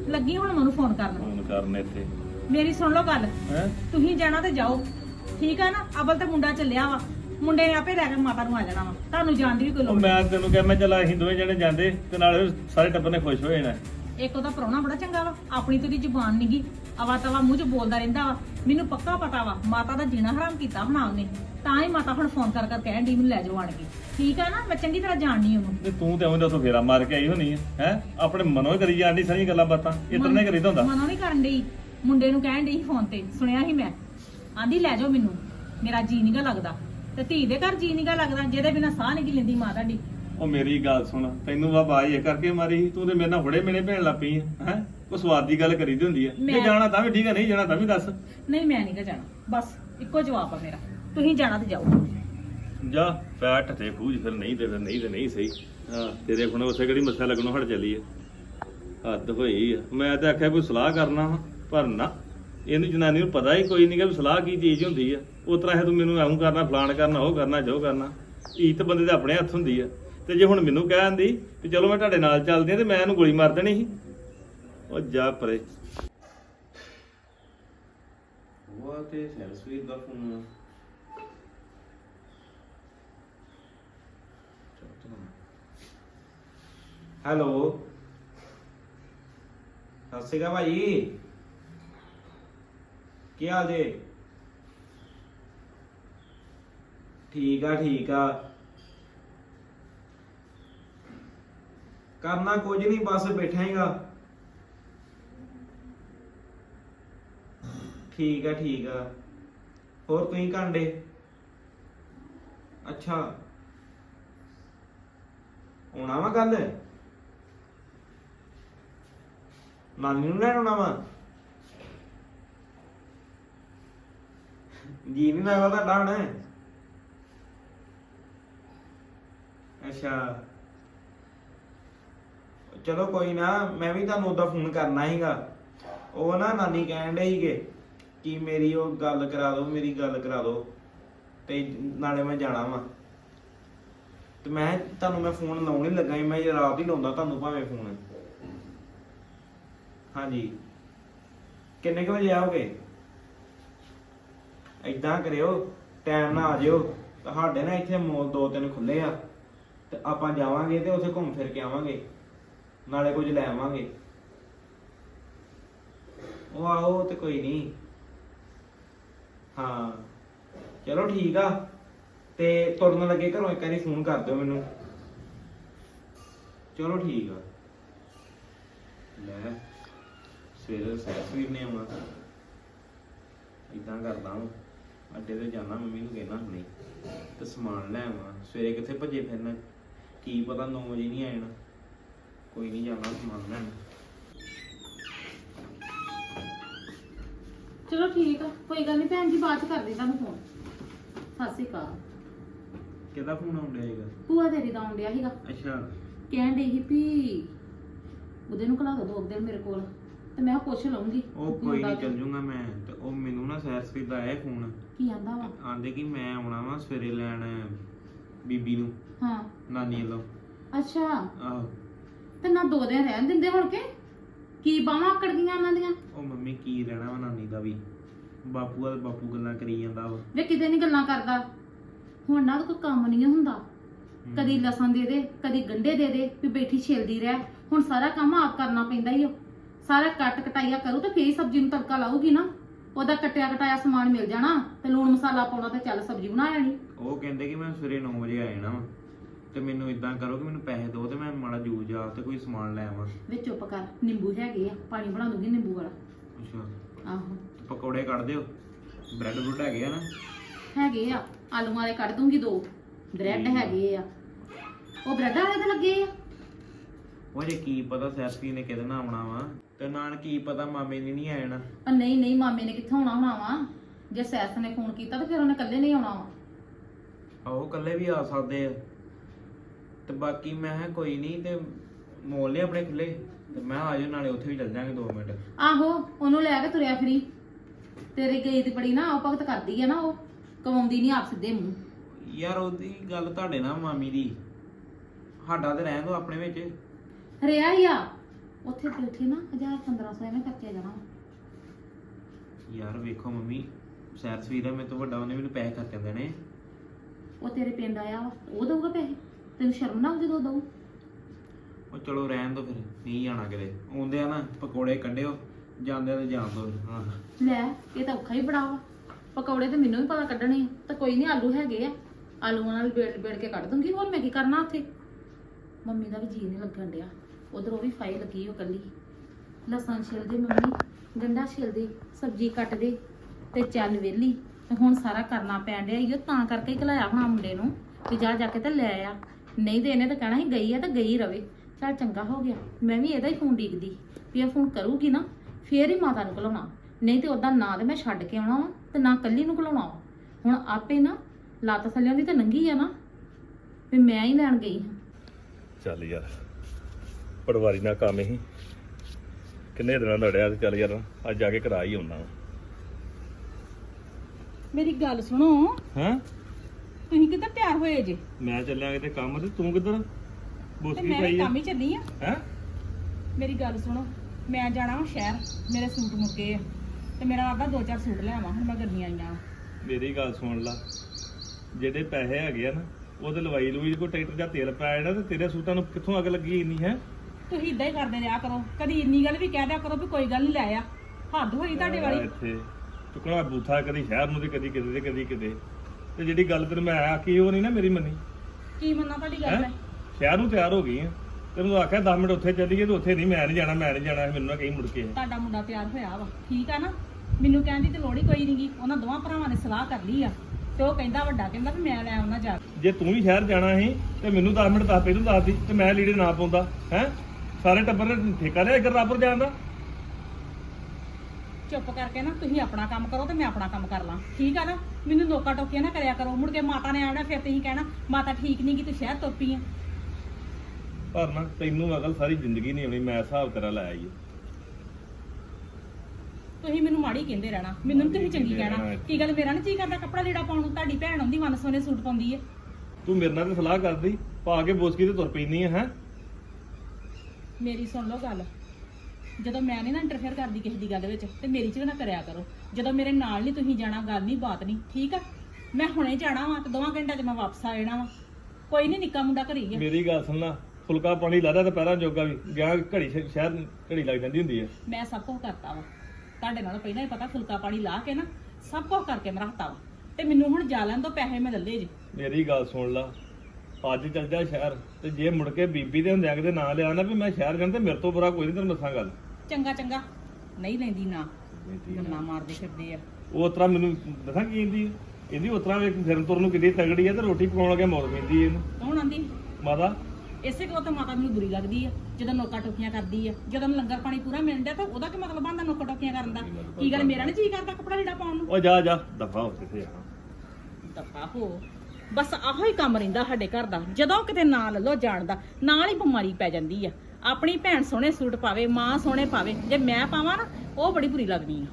Speaker 3: ਲੱਗੀ ਹੁਣ ਮੈਨੂੰ ਫੋਨ ਕਰਨ।
Speaker 4: ਫੋਨ ਕਰਨ ਇੱਥੇ।
Speaker 3: ਮੇਰੀ ਸੁਣ ਲਓ ਗੱਲ।
Speaker 4: ਹੈ?
Speaker 3: ਤੁਸੀਂ ਜਾਣਾ ਤੇ ਜਾਓ। ਠੀਕ ਆ ਨਾ? ਅਬਲ ਤੇ ਮੁੰਡਾ ਚੱਲਿਆ ਵਾ। ਮੁੰਡੇ ਨੇ ਆਪੇ ਲੈ ਕੇ ਮਾਤਾ ਨੂੰ ਆ ਜਾਣਾ ਵਾ। ਤੁਹਾਨੂੰ ਜਾਣ ਦੀ ਵੀ ਕੋਈ
Speaker 4: ਉਹ
Speaker 3: ਲੋੜ
Speaker 4: ਮੈਂ ਤੈਨੂੰ ਕਿਹਾ ਮੈਂ ਚੱਲ ਅਸੀਂ ਦੋਵੇਂ ਜਣੇ ਜਾਂਦੇ ਤੇ ਨਾਲੇ ਸਾਰੇ ਟੱਬਰ ਨੇ ਖੁਸ਼ ਹੋ ਜਾਣਾ।
Speaker 3: ਨਹੀਂ। ਇੱਕ ਉਹਦਾ ਪ੍ਰਾਹੁਣਾ ਬੜਾ ਚੰਗਾ ਵਾ। ਆਪਣੀ ਤੇ ਉਹਦੀ ਜ਼ੁਬਾਨ ਨਹੀਂਗੀ ਅਵਾ ਤਵਾ ਮੂੰਹ 'ਚ ਬੋਲਦਾ ਰਹਿੰਦਾ ਵਾ। ਮੈਨੂੰ ਪੱਕਾ ਪਤਾ ਵਾ ਮਾਤਾ ਦਾ ਜੀਣਾ ਹਰਾਮ ਕੀਤਾ ਹੋਣਾ ਉਹਨੇ। ਤਾਂ ਹੀ ਮਾਤਾ ਹੁਣ ਫੋਨ ਕਰ ਕਰ ਕਹਿਣ ਦੀ ਮੈਨੂੰ ਲੈ ਜਾਓ ਆਣ ਕੇ। ਠੀਕ ਆ ਨਾ ਮੈਂ ਚੰਗੀ ਤਰ੍ਹਾਂ ਜਾਣਨੀ ਉਹਨੂੰ।
Speaker 4: ਤੇ ਤੂੰ ਤੇ ਉਹਦਾ ਤੋਂ ਫੇਰਾ ਮਾਰ ਕੇ ਆਈ ਹੋਣੀ ਹੈ ਹੈ? ਆਪਣੇ ਮਨੋਂ ਹੀ ਕਰੀ ਜਾਂਦੀ ਸਾਰੀਆਂ ਗੱਲਾਂ ਬਾਤਾਂ। ਇਤਨਾ ਨਹੀਂ ਕਰੀਦਾ ਹੁੰਦਾ।
Speaker 3: ਮਨੋਂ ਨਹੀਂ ਕਰਨ ਡਈ। ਮੁੰਡੇ ਨੂੰ ਕਹਿਣ ਡਈ ਫੋਨ ਤੇ ਸੁਣਿਆ ਸੀ ਮੈਂ। ਆਂਦੀ ਲੈ ਜਾਓ ਮੈਨੂੰ। ਮੇਰਾ ਜੀ ਨਹੀਂਗਾ ਲੱਗਦਾ। ਤੇ ਧੀ ਦੇ ਘਰ ਜੀ ਨਹੀਂਗਾ ਲੱਗਦਾ ਜਿਹਦੇ ਬਿਨਾ ਸਾਹ ਨਹੀਂ ਲੈਂਦੀ ਮਾਂ ਤੁਹਾਡੀ।
Speaker 4: ਉਹ ਮੇਰੀ ਗੱਲ ਸੁਣ ਤੈਨੂੰ ਬਾਈ ਇਹ ਕਰਕੇ ਮਾਰੀ ਤੂੰ ਤੇ ਮੇਰੇ ਨਾਲ ਫੜੇ ਮੇਨੇ ਭੇਣ ਲੱਪੀ ਹੈ ਹੈ? ਉਹ ਸਵਾਦ ਦੀ ਗੱਲ ਕਰੀਦੀ ਹੁੰਦੀ ਹੈ ਜੇ
Speaker 3: ਮੈਂ-
Speaker 4: ਜਾਣਾ ਤਾਂ ਵੀ ਠੀਕ ਹੈ ਨਹੀਂ ਜਾਣਾ ਤਾਂ ਵੀ ਦੱਸ।
Speaker 3: ਨਹੀਂ ਮੈਂ ਨਹੀਂਗਾ ਜਾਣਾ। ਬਸ ਇੱਕੋ ਜਵਾਬ ਆ ਮੇਰਾ। ਤੁਸੀਂ ਜਾਣਾ ਤੇ ਜਾਓ।
Speaker 4: ਜਾ ਪੈਟ ਤੇ ਖੂਜ ਫਿਰ ਨਹੀਂ ਤੇ ਫਿਰ ਨਹੀਂ ਤੇ ਨਹੀਂ ਸਹੀ। ਹਾਂ। ਤੇਰੇ ਕੋਲ ਉੱਥੇ ਕਿਹੜੀ ਮੱਥਾ ਲੱਗਣੋਂ ਹਟ ਚੱਲੀ ਹੈ ਹੱਦ ਹੋਈ ਆ। ਮੈਂ ਤਾਂ ਆਖਿਆ ਕੋਈ ਸਲਾਹ ਕਰਨਾ ਵਾ ਪਰ ਨਾ। ਇਹਨੂੰ ਜਨਾਨੀ ਨੂੰ ਪਤਾ ਹੀ ਕੋਈ ਨਹੀਂ ਕਿ ਸਲਾਹ ਕੀ ਚੀਜ਼ ਹੁੰਦੀ ਆ। ਉਸ ਤਰ੍ਹਾਂ ਇਹ ਤੂੰ ਮੈਨੂੰ ਐਂ ਕਰਨਾ ਫਲਾਣ ਕਰਨਾ ਉਹ ਕਰਨਾ ਜੋ ਕਰਨਾ। ਈਤ ਬੰਦੇ ਦੇ ਆਪਣੇ ਹੱਥ ਹੁੰਦੀ ਆ। ਤੇ ਜੇ ਹੁਣ ਮੈਨੂੰ ਕਹਿ ਆਂਦੀ ਵੀ ਚਲੋ ਮੈਂ ਤੁਹਾਡੇ ਨਾਲ ਚੱਲਦੀ ਆ ਤੇ ਮੈਂ ਇਹਨੂੰ ਗੋਲੀ ਮਾਰ ਦੇਣੀ ਸੀ। ਉਹ ਜਾ ਪਰੇ। ਉਹ ਤੇ ਸੈਲਸਵੀਰ ਦਾ ਫੋਨ
Speaker 5: ਹੈਲੋ ਸਤਿ ਸ਼੍ਰੀ ਅਕਾਲ ਭਾਈ ਕੀ ਹਾਲ ਜੇ ਠੀਕ ਆ ਠੀਕ ਆ ਕਰਨਾ ਕੁਝ ਨਹੀਂ ਬਸ ਬੈਠਾ ਹੀਗਾ ਠੀਕ ਆ ਠੀਕ ਆ। ਹੋਰ ਤੁਸੀਂ ਕਾਂਡੇ? ਅੱਛਾ। ਆਉਣਾ ਵਾ ਕੱਲ ਨਾਨੀ ਨੂੰ ਲੈਣ ਆਉਣਾ ਵਾ? ਜੀ ਨਹੀਂ ਲੱਗਦਾ ਤੁਹਾਡਾ ਹੁਣ। ਅੱਛਾ। ਚਲੋ ਕੋਈ ਨਾ, ਮੈਂ ਵੀ ਤੁਹਾਨੂੰ ਉਦੋਂ ਫੋਨ ਕਰਨਾ ਸੀਗਾ। ਉਹ ਨਾ ਨਾਨੀ ਕਹਿਣ ਡੇ ਸੀਗੇ। ਕਿ ਮੇਰੀ ਉਹ ਗੱਲ ਕਰਾ ਦਿਓ, ਮੇਰੀ ਗੱਲ ਕਰਾ ਦਿਓ ਤੇ ਨਾਲੇ ਮੈਂ ਜਾਣਾ ਵਾ। ਤੇ ਮੈਂ ਤੁਹਾਨੂੰ ਮੈਂ ਫੋਨ ਲਾਉਣ ਹੀ ਲੱਗਾ ਸੀ, ਮੈਂ ਰਾਤ ਹੀ ਲਾਉਂਦਾ ਤੁਹਾਨੂੰ ਭਾਵੇਂ ਫੋਨ ਹਾਂਜੀ। ਕਿੰਨੇ ਕੁ ਵਜੇ ਆਓਗੇ? ਏਦਾਂ ਕਰਿਓ ਟਾਈਮ ਨਾਲ ਆ ਜਿਓ। ਤੁਹਾਡੇ ਨਾ ਇੱਥੇ ਮੋਲ ਦੋ ਤਿੰਨ ਖੁੱਲੇ ਆ, ਤੇ ਆਪਾਂ ਜਾਵਾਂਗੇ ਤੇ ਉੱਥੇ ਘੁੰਮ ਫਿਰ ਕੇ ਆਵਾਂਗੇ। ਨਾਲੇ ਕੁਝ ਲੈ ਆਵਾਂਗੇ। ਉਹ ਆਓ ਤੇ ਕੋਈ ਨਹੀਂ ਹਾਂ। ਚਲੋ ਠੀਕ ਆ। ਤੇ ਤੁਰਨ ਲੱਗੇ ਘਰੋਂ ਇੱਕ ਵਾਰੀ ਫੋਨ ਕਰ ਦਿਓ ਮੈਨੂੰ। ਚਲੋ ਠੀਕ ਆ। ਲੈ, ਸਵੇਰੇ ਸੈਸਵੀਰ ਨੇ ਆਉਣਾ। ਇਦਾਂ ਕਰਦਾ ਹਾਂ ਅੱਡੇ ਤੇ ਜਾਣਾ, ਮੰਮੀ ਨੂੰ ਕਹਿਣਾ ਹੁਣੇ। ਤੇ ਸਮਾਨ ਲੈ ਆਵਾਂ। ਸਵੇਰੇ ਕਿੱਥੇ ਭੱਜੇ ਫਿਰਨਾ? ਕੀ ਪਤਾ 9 ਵਜੇ ਨਹੀਂ ਆਣਾ ਕੋਈ ਨਹੀਂ ਜਾਣਾ ਸਮਾਨ ਲੈਣ।
Speaker 3: ਚਲੋ ਠੀਕ ਆ ਕੋਈ ਗੱਲ ਨਹੀਂ ਭੈਣ ਜੀ ਬਾਅਦ ਚ ਕਰਦੀ ਤੁਹਾਨੂੰ ਫੋਨ ਸਤਿ ਸ਼੍ਰੀ ਅਕਾਲ।
Speaker 5: ਕਿਹਦਾ ਫੋਨ ਆਉਂਦਾ ਹੈਗਾ
Speaker 3: ਭੂਆ ਤੇਰੀ ਦਾ ਆਉਣ ਡਿਆ ਸੀਗਾ।
Speaker 5: ਅੱਛਾ।
Speaker 3: ਕਹਿਣ ਡਈ ਸੀ ਵੀ ਉਹਦੇ ਨੂੰ ਘਲਾ ਦੋ ਦੋ ਕੁ ਦਿਨ ਮੇਰੇ ਕੋਲ ਤੇ ਮੈਂ ਕਿਹਾ ਪੁੱਛ ਲਵਾਂਗੀ
Speaker 5: ਉਹ ਕੋਈ ਨਹੀਂ ਚੱਲ ਜੂਗਾ ਮੈਂ ਤੇ ਉਹ ਮੈਨੂੰ ਨਾ ਸੈਰ ਸਪੀਡ ਦਾ ਆਇਆ ਫੋਨ
Speaker 3: ਕੀ ਆਂਦਾ ਵਾ?
Speaker 5: ਆਂਦੇ ਕਿ ਮੈਂ ਆਉਣਾ ਵਾ ਸਵੇਰੇ ਲੈਣ ਬੀਬੀ ਨੂੰ
Speaker 3: ਹਾਂ।
Speaker 5: ਨਾਨੀ ਵੱਲੋਂ।
Speaker 3: ਅੱਛਾ।
Speaker 5: ਆਹੋ।
Speaker 3: ਤੇ ਨਾ ਦੋ ਦਿਨ ਰਹਿਣ ਦਿੰਦੇ ਹੁਣ ਕੇ ਕੀ ਬਾਹਾਂ ਆਕੜ ਗਈਆਂ ਉਹਨਾਂ ਦੀਆਂ?
Speaker 5: ਉਹ ਮੰਮੀ ਕੀ ਰਹਿਣਾ ਵਾ ਨਾਨੀ ਦਾ ਵੀ? ਬਾਪੂ ਆ ਬਾਪੂ ਗੱਲਾਂ ਕਰੀ ਜਾਂਦਾ ਵਾ।
Speaker 3: ਵੇ ਕਿਤੇ ਨਹੀਂ ਗੱਲਾਂ ਕਰਦਾ। ਹੁਣ ਨਾ ਕੋਈ ਕੰਮ ਨਹੀਂ ਹੁੰਦਾ। ਕਦੀ ਲਸਣ ਦੇ ਦੇ ਕਦੀ ਗੰਡੇ ਦੇ ਦੇ ਵੀ ਬੈਠੀ ਛਿਲਦੀ ਰਹਿ। ਹੁਣ ਸਾਰਾ ਕੰਮ ਆਪ ਕਰਨਾ ਪੈਂਦਾ ਹੀ ਉਹ ਸਾਰਾ ਕੱਟ ਕਟਾਈਆ ਕਰੂ ਤੇ ਫੇਰ ਹੀ ਸਬਜ਼ੀ ਨੂੰ ਤੜਕਾ ਲਾਊਗੀ ਨਾ। ਉਹਦਾ ਕੱਟਿਆ ਕਟਾਇਆ ਸਮਾਨ ਮਿਲ ਜਾਣਾ ਤੇ ਲੂਣ ਮਸਾਲਾ ਪਾਉਣਾ ਤੇ ਚੱਲ ਸਬਜ਼ੀ ਬਣਾ ਲੈਣੀ
Speaker 5: ਉਹ ਕਹਿੰਦੇ ਕਿ ਮੈਂ ਸਵੇਰੇ 9 ਵਜੇ ਆ ਜਾਣਾ ਵਾ। ਤੇ ਮੈਨੂੰ ਇਦਾਂ ਕਰੋ ਕਿ ਮੈਨੂੰ ਪੈਸੇ ਦਿਓ ਤੇ ਮੈਂ ਮਾੜਾ ਜੂਸ ਜਾ ਤੇ ਕੋਈ ਸਮਾਨ ਲੈ ਆਵਾਂ।
Speaker 3: ਵੇ ਚੁੱਪ ਕਰ ਨਿੰਬੂ ਹੈਗੇ ਆ ਪਾਣੀ ਬਣਾ ਦੂੰਗੀ ਨਿੰਬੂ ਵਾਲਾ।
Speaker 5: ਅੱਛਾ।
Speaker 3: ਆਹੋ।
Speaker 5: ਤੇ ਪਕੌੜੇ ਕੱਢ ਦਿਓ। ਬ੍ਰੈਡ ਬਰੂਡ ਹੈਗੇ ਆ ਨਾ?
Speaker 3: ਹੈਗੇ ਆ ਆਲੂ ਵਾਲੇ ਕੱਢ ਦੂੰਗੀ ਦੋ। ਬ੍ਰੈਡ ਹੈਗੇ ਆ। ਉਹ ਬ੍ਰੈਡ ਵਾਲੇ ਤੇ ਲੱਗੇ ਆ।
Speaker 5: ਉਹ ਜੇ ਕੀ ਪਤਾ ਸੈਸਪੀ ਨੇ ਕਿਹਦੇ ਨਾਲ ਆਉਣਾ ਵਾ? ਤੇ ਨਾਲ ਕੀ ਪਤਾ ਮਾਮੇ ਨੇ ਨਹੀਂ ਆ ਜਾਣਾ
Speaker 3: ਆ ਨਹੀਂ ਨਹੀਂ ਮਾਮੇ ਨੇ ਕਿੱਥੋਂ ਆਉਣਾ ਹੋਣਾ ਵਾ? ਜੇ ਸੈਸ ਨੇ ਫੋਨ ਕੀਤਾ ਤਾਂ ਫਿਰ ਉਹਨੇ ਇਕੱਲੇ ਨਹੀਂ ਆਉਣਾ ਵਾ।
Speaker 5: ਆਹੋ ਇਕੱਲੇ ਵੀ ਆ ਸਕਦੇ ਆ। ਤੇ ਬਾਕੀ ਮੈਂ ਕਿਹਾ ਕੋਈ ਨਹੀਂ ਤੇ ਮੋਲ ਨੇ ਆਪਣੇ ਖੁੱਲੇ ਤੇ ਮੈਂ ਆ ਜਾਓ ਨਾਲੇ ਉੱਥੇ ਵੀ ਚੱਲ ਜਾਾਂਗੇ 2 ਮਿੰਟ।
Speaker 3: ਆਹੋ ਉਹਨੂੰ ਲੈ ਕੇ ਤੁਰਿਆ ਫਰੀ। ਤੇਰੇ ਗਈ ਦੀ ਬੜੀ ਨਾ ਉਹ ਭਗਤ ਕਰਦੀ ਆ ਨਾ ਉਹ। ਕਵਾਉਂਦੀ ਨਹੀਂ ਆਪ ਸਿੱਧੇ ਮੂੰਹ।
Speaker 5: ਯਾਰ ਉਹਦੀ ਗੱਲ ਤੁਹਾਡੇ ਨਾਲ ਮਾਮੀ ਦੀ। ਸਾਡਾ ਤੇ ਰਹਿਣ ਦੋ ਆਪਣੇ ਵਿੱਚ।
Speaker 3: ਰਿਆ ਹੀ ਆ। ਉੱਥੇ ਬੈਠੇ ਨਾ 1000 1500 ਐਵੇਂ ਖਰਚਿਆ ਜਾਣਾ।
Speaker 5: ਯਾਰ ਵੇਖੋ ਮੰਮੀ ਸੈਰ ਸਵੀਰ ਮੇਰੇ ਤੋਂ ਵੱਡਾ ਉਹਨੇ ਮੈਨੂੰ ਪੈਸੇ ਖਰਚ ਦੇਣੇ।
Speaker 3: ਉਹ ਤੇਰੇ ਪਿੰਡ ਆਇਆ ਵਾ ਉਹ ਦਊਗਾ ਪੈਸੇ? ਤੈਨੂੰ ਸ਼ਰਮ ਨਾ ਆਊ ਜਦੋਂ ਦਊ?
Speaker 5: ਉਹ ਚਲੋ ਰਹਿਣ ਦੋ ਫਿਰ ਨਹੀਂ ਜਾਣਾ ਕਿਤੇ। ਆਉਂਦੇ ਆ ਨਾ ਪਕੌੜੇ ਕੱਢਿਓ ਜਾਂਦੇ ਤੇ ਜਾਣ ਦੋ ਹਾਂ।
Speaker 3: ਲੈ ਇਹ ਤਾਂ ਔਖਾ ਹੀ ਬੜਾ ਵਾ। ਪਕੌੜੇ ਤੇ ਮੈਨੂੰ ਵੀ ਪਤਾ ਕੱਢਣੇ ਆ ਤਾਂ ਕੋਈ ਨਹੀਂ ਆਲੂ ਹੈਗੇ ਆ। ਆਲੂਆਂ ਨਾਲ ਬੇੜ ਬੇੜ ਕੇ ਕੱਢ ਦੂੰਗੀ ਹੋਰ ਮੈਂ ਕੀ ਕਰਨਾ ਉੱਥੇ? ਮੰਮੀ ਦਾ ਵੀ ਜੀ ਨਹੀਂ ਲੱਗਣ ਡਿਆ। ਉਧਰ ਉਹ ਵੀ ਫਾਈ ਲੱਗੀ ਉਹ ਕੱਲੀ ਲਸਣ ਛਿਲਦੇ ਮੰਮੀ ਗੰਡਾ ਛਿਲਦੇ ਸਬਜ਼ੀ ਕੱਟਦੇ ਤੇ ਚੱਲ ਵੇਲੀ ਤੇ ਹੁਣ ਸਾਰਾ ਕਰਨਾ ਪੈਣ ਡਿਆ ਈਓ ਤਾਂ ਕਰਕੇ ਹੀ ਘਲਾਇਆ ਹੋਣਾ ਮੁੰਡੇ ਨੂੰ। ਵੀ ਜਾ ਜਾ ਕੇ ਤੇ ਲੈ ਆ। ਨਹੀਂ ਤੇ ਇਹਨੇ ਤਾਂ ਕਹਿਣਾ ਸੀ ਗਈ ਆ ਤਾਂ ਗਈ ਰਵੇ। ਚੱਲ ਚੰਗਾ ਹੋ ਗਿਆ। ਮੈਂ ਵੀ ਇਹਦਾ ਹੀ ਫੋਨ ਡੀਕਦੀ ਵੀ ਇਹ ਫੋਨ ਕਰੂਗੀ ਨਾ ਫੇਰ ਹੀ ਮਾਤਾ ਨੂੰ ਘਲਾਉਣਾ। ਨਹੀਂ ਤੇ ਉਹਦਾ ਨਾਂ ਤੇ ਮੈਂ ਛੱਡ ਕੇ ਆਉਣਾ ਵਾ ਤੇ ਨਾ ਕੱਲੀ ਨੂੰ ਘਲਾਉਣਾ ਵਾ। ਹੁਣ ਆਪੇ ਨਾ ਲੱਤ ਥੱਲਿਆਂ ਦੀ ਤਾਂ ਨੰਗੀ ਆ ਨਾ ਵੀ ਮੈਂ ਹੀ ਲੈਣ ਗਈ ਹਾਂ।
Speaker 4: ਚੱਲ ਯਾਰ ਪਟਵਾਰੀ ਨਾਲ ਕੰਮ ਹੀ। ਕਿੰਨੇ ਦਿਨਾਂ ਦਾ ਲੜਿਆ ਤੇ ਚੱਲ ਯਾਰ ਅੱਜ ਜਾ ਕੇ ਕਰਾ ਹੀ ਆਉਣਾ
Speaker 3: ਮੇਰੀ ਗੱਲ ਸੁਣੋ।
Speaker 4: ਹਾਂ?
Speaker 3: ਤੁਸੀਂ ਕਿੱਧਰ ਤਿਆਰ ਹੋਏ ਜੇ?
Speaker 4: ਮੈਂ ਚੱਲਿਆ ਕਿਤੇ ਕੰਮ ਤੇ ਤੂੰ ਕਿੱਧਰ?
Speaker 3: ਤੇ
Speaker 4: ਬੋਸਕੀ
Speaker 3: ਮੈਂ ਵੀ
Speaker 4: ਪਾਈ ਆ।
Speaker 3: ਕੰਮ ਹੀ ਚੱਲੀ ਆ।
Speaker 4: ਹੈ?
Speaker 3: ਮੇਰੀ ਗੱਲ ਸੁਣੋ ਮੈਂ ਜਾਣਾ ਵਾ ਸ਼ਹਿਰ ਮੇਰੇ ਸੂਟ ਮੁੱਕੇ ਆ। ਤੇ ਮੇਰਾ ਆਪਦਾ ਦੋ ਚਾਰ ਸੂਟ ਲਿਆਵਾਂ ਹੁਣ ਮੈਂ ਗਰਮੀਆਂ ਆਈਆਂ ਵਾਂ।
Speaker 4: ਮੇਰੀ ਗੱਲ ਸੁਣ ਲਾ ਜਿਹੜੇ ਪੈਸੇ ਹੈਗੇ ਆ ਨਾ ਉਹਦੇ ਲਵਾਈ ਲੂਈ ਕੋਈ ਟਰੈਕਟਰ ਜਾਂ ਤੇਲ ਪਾਇਆ ਨਾ ਤੇ ਤੇਰੇ ਸੂਟਾਂ ਨੂੰ ਕਿੱਥੋਂ ਅੱਗ ਲੱਗੀ ਇੰਨੀ ਹੈ?
Speaker 3: ਤੁਸੀਂ ਇਦਾਂ ਹੀ ਕਰਦੇ ਰਿਹਾ ਕਰੋ ਕਦੀ ਇੰਨੀ ਗੱਲ ਵੀ ਕਹਿ ਦਿਆ ਕਰੋ ਵੀ ਕੋਈ ਗੱਲ ਨਹੀਂ ਲੈ ਆ। ਹੱਦ ਹੋਈ ਤੁਹਾਡੇ ਵਾਲੀ।
Speaker 4: ਇੱਥੇ ਟੁਕੜਾ ਬੂਥਾ ਕਦੀ ਸ਼ਹਿਰ ਨੂੰ ਤੇ ਕਦੀ ਕਿਤੇ ਤੇ ਕਦੀ ਕਿਤੇ। ਤੇ ਜਿਹੜੀ ਗੱਲ ਤੈਨੂੰ ਮੈਂ ਆਖੀ ਉਹ ਨਹੀਂ ਨਾ ਮੇਰੀ ਮੰਨੀ।
Speaker 3: ਕੀ ਮੰਨਾ ਤੁਹਾਡੀ ਗੱਲ
Speaker 4: ਹੈ? ਸ਼ਹਿਰ ਨੂੰ ਤਿਆਰ ਹੋ ਗਈ ਆ। ਤੈਨੂੰ ਆਖਿਆ 10 ਮਿੰਟ ਉੱਥੇ ਚੱਲੀਏ ਤੇ ਉੱਥੇ ਨਹੀਂ ਮੈਂ ਨਹੀਂ ਜਾਣਾ ਮੈਂ ਨਹੀਂ ਜਾਣਾ ਮੈਨੂੰ ਨਾ ਕਹੀਂ ਮੁੜ ਕੇ
Speaker 3: ਤੁਹਾਡਾ ਮੁੰਡਾ ਤਿਆਰ ਹੋਇਆ ਵਾ ਠੀਕ ਆ ਨਾ? ਮੈਨੂੰ ਕਹਿਣ ਦੀ ਤੇ ਲੋੜ ਹੀ ਕੋਈ ਨਹੀਂਗੀ ਉਹਨਾਂ ਦੋਵਾਂ ਭਰਾਵਾਂ ਨੇ ਸਲਾਹ ਕਰ ਲਈ ਆ। ਤੇ ਉਹ ਕਹਿੰਦਾ ਵੱਡਾ ਕਹਿੰਦਾ ਵੀ ਮੈਂ ਲੈ ਆਉਣਾ ਜਾ।
Speaker 4: ਜੇ ਤੂੰ ਵੀ ਸ਼ਹਿਰ ਜਾਣਾ ਸੀ ਤੇ ਮੈਨੂੰ 10 ਮਿੰਟ ਦੱਸ ਪਹਿਲਾਂ ਦੱਸਦੀ ਤੇ ਮੈਂ ਲੀੜੇ ਨਾ ਪਾਉਂਦਾ ਹੈ? ਸਾਰੇ ਟੱਬਰ ਨੇ ਠੇਕਾ ਲਿਆ ਰਾਪੁਰ ਜਾਣ ਦਾ?
Speaker 3: ਚੁੱਪ ਕਰਕੇ ਨਾ ਤੁਸੀਂ ਆਪਣਾ ਕੰਮ ਕਰੋ ਤੇ ਮੈਂ ਆਪਣਾ ਕੰਮ ਕਰ ਲਾਂ। ਠੀਕ ਆ ਨਾ? ਮੈਨੂੰ ਲੋਕਾਂ ਟੋਕੀਆਂ ਨਾ ਕਰਿਆ ਕਰੋ। ਮੁੜ ਕੇ ਮਾਤਾ ਨੇ ਆਣਾ ਫਿਰ ਤੁਸੀਂ ਕਹਿਣਾ ਮਾਤਾ ਠੀਕ ਨਹੀਂ ਗੀ ਤੂੰ ਸ਼ਹਿਰ ਤੁਰ ਪਈ ਆ।
Speaker 4: ਪਰ ਨਾ ਤੈਨੂੰ ਅਕਲ ਸਾਰੀ ਜ਼ਿੰਦਗੀ ਨਹੀਂ ਆਉਣੀ ਮੈਂ ਹਿਸਾਬ ਤੇਰਾ ਲਾਇਆ ਈ
Speaker 3: ਤੁਸੀਂ ਮੈਨੂੰ ਮਾੜੀ ਕਹਿੰਦੇ ਰਹਿਣਾ ਮੈਨੂੰ ਨੀ ਤੁਸੀਂ ਚੰਗੀ ਕਹਿਣਾ। ਕੀ ਗੱਲ ਮੇਰਾ ਨਹੀਂ ਜੀ ਕਰਦਾ ਕੱਪੜਾ ਲੀੜਾ ਪਾਉਣ ਨੂੰ? ਤੁਹਾਡੀ ਭੈਣ ਆਉਂਦੀ ਮਨ ਸੋਨੇ ਸੂਟ ਪਾਉਂਦੀ ਏ।
Speaker 4: ਤੂੰ ਮੇਰੇ ਨਾਲ ਤੇ ਸਲਾਹ ਕਰਦੀ ਪਾ ਕੇ ਬੋਸਕੀ ਤੇ ਤੁਰ ਹੈ ਹੈ?
Speaker 3: ਮੇਰੀ ਸੁਣ ਲਓ ਗੱਲ। ਜਦੋਂ ਮੈਂ ਨਹੀਂ ਨਾ ਇੰਟਰਫੇਅਰ ਕਰਦੀ ਕਿਸੇ ਦੀ ਗੱਲ ਵਿੱਚ ਤੇ ਮੇਰੀ ਚ ਵੀ ਨਾ ਕਰਿਆ ਕਰੋ। ਜਦੋਂ ਮੇਰੇ ਨਾਲ ਨਹੀਂ ਤੁਸੀਂ ਜਾਣਾ ਗੱਲ ਨਹੀਂ ਬਾਤ ਨਹੀਂ ਠੀਕ ਆ? ਮੈਂ ਹੁਣੇ ਜਾਣਾ ਵਾ ਤੇ ਦੋਵਾਂ ਘੰਟਿਆਂ 'ਚ ਮੈਂ ਵਾਪਸ ਆ ਜਾਣਾ ਵਾ। ਕੋਈ ਨਹੀਂ ਨਿੱਕਾ ਮੁੰਡਾ ਘਰੀ ਆ।
Speaker 4: ਮੇਰੀ ਗੱਲ ਸੁਣਨਾ ਫੁਲਕਾ ਪਾਣੀ ਲਾਦਾ ਤੇ ਪੈਰਾਂ ਜੋਗਾ ਵੀ ਗਿਆ ਘੜੀ ਸ਼ਹਿਰ ਘੜੀ ਲੱਗ ਜਾਂਦੀ ਹੁੰਦੀ ਹੈ
Speaker 3: ਮੈਂ ਸਭ ਕੁਝ ਕਰਤਾ ਵਾ। ਤੁਹਾਡੇ ਨਾਲ ਪਹਿਲਾਂ ਹੀ ਪਤਾ ਫੁਲਕਾ ਪਾਣੀ ਲਾ ਕੇ ਨਾ ਸਭ ਕੁਝ ਕਰਕੇ ਮੈਂ ਰੱਖਤਾ ਵਾ। ਤੇ ਮੈਨੂੰ ਹੁਣ ਜਾ ਲੈਣ ਤੋਂ ਪੈਸੇ ਮੈਂ ਲੱਲੇ ਜੀ।
Speaker 4: ਮੇਰੀ ਗੱਲ ਸੁਣ ਲਾ ਅੱਜ ਚੱਲ ਜਾ ਸ਼ਹਿਰ ਤੇ ਜੇ ਮੁੜ ਕੇ ਬੀਬੀ ਦੇ ਹੁੰਦਿਆਂ ਕਿਤੇ ਨਾਂ ਲਿਆ ਨਾ ਵੀ ਮੈਂ ਸ਼ਹਿਰ ਜਾਣਾ ਤੇ ਮੇਰੇ ਤੋਂ ਬੁਰਾ ਕੋਈ ਨਹੀਂ ਤੈਨੂੰ ਦੱਸਾਂ ਗੱਲ।
Speaker 3: ਚੰਗਾ ਚੰਗਾ। ਨਹੀਂ ਲੈਂਦੀ ਨਾ। ਗੱਲਾਂ ਮਾਰਦੇ ਫਿਰਦੇ ਆ।
Speaker 4: ਉਹ ਉਤਰਾ ਮੈਨੂੰ ਦੱਸਾਂ ਕੀ ਕਹਿੰਦੀ? ਕਹਿੰਦੀ ਉਤਰਾ ਵੇਖ ਫਿਰਨ ਤੁਰਨ ਨੂੰ ਕਿੰਨੀ ਤਗੜੀ ਆ ਤੇ ਰੋਟੀ ਪਕਾਉਣ ਲੱਗੇ ਮੌਤ ਪੈਂਦੀ ਇਹਨੂੰ।
Speaker 3: ਕੌਣ ਆਂਦੀ?
Speaker 4: ਮਾਤਾ?
Speaker 3: ਇਸੇ ਕੋਲ ਤਾਂ ਮਾਤਾ ਮੈਨੂੰ ਬੁਰੀ ਲੱਗਦੀ ਆ ਜਦੋਂ ਨੋਕਾ ਟੋਕੀਆਂ ਕਰਦੀ ਆ। ਜਦੋਂ ਲੰਗਰ ਪਾਣੀ ਪੂਰਾ ਮਿਲ ਜਾਂਦਾ ਤਾਂ ਉਹਦਾ ਕੀ ਮਤਲਬ ਬਣਦਾ ਨੋਕਾ ਟੋਕੀਆਂ ਕਰਨ ਦਾ? ਕੀ ਗੱਲ ਮੇਰਾ ਨੀ ਜੀ ਕਰਦਾ ਕੱਪੜਾ ਲੀੜਾ ਪਾਉਣ ਨੂੰ?
Speaker 4: ਉਹ ਜਾ ਜਾ ਦਫਾ ਹੋ ਕਿਤੇ ਆ।
Speaker 3: ਦਫਾ ਹੋ। ਬਸ ਆਹੋ ਹੀ ਕੰਮ ਰਹਿੰਦਾ ਸਾਡੇ ਘਰ ਦਾ। ਜਦੋਂ ਕਿਤੇ ਨਾਂ ਲੱਲੋ ਜਾਣਦਾ ਨਾਲ ਹੀ ਬਿਮਾਰੀ ਪੈ ਜਾਂਦੀ ਆ। ਆਪਣੀ ਭੈਣ ਸੋਹਣੇ ਸੂਟ ਪਾਵੇ, ਮਾਂ ਸੋਹਣੇ ਪਾਵੇ, ਜੇ ਮੈਂ ਪਾਵਾਂ ਨਾ, ਉਹ ਬੜੀ ਬੁਰੀ ਲੱਗਦੀ ਆ।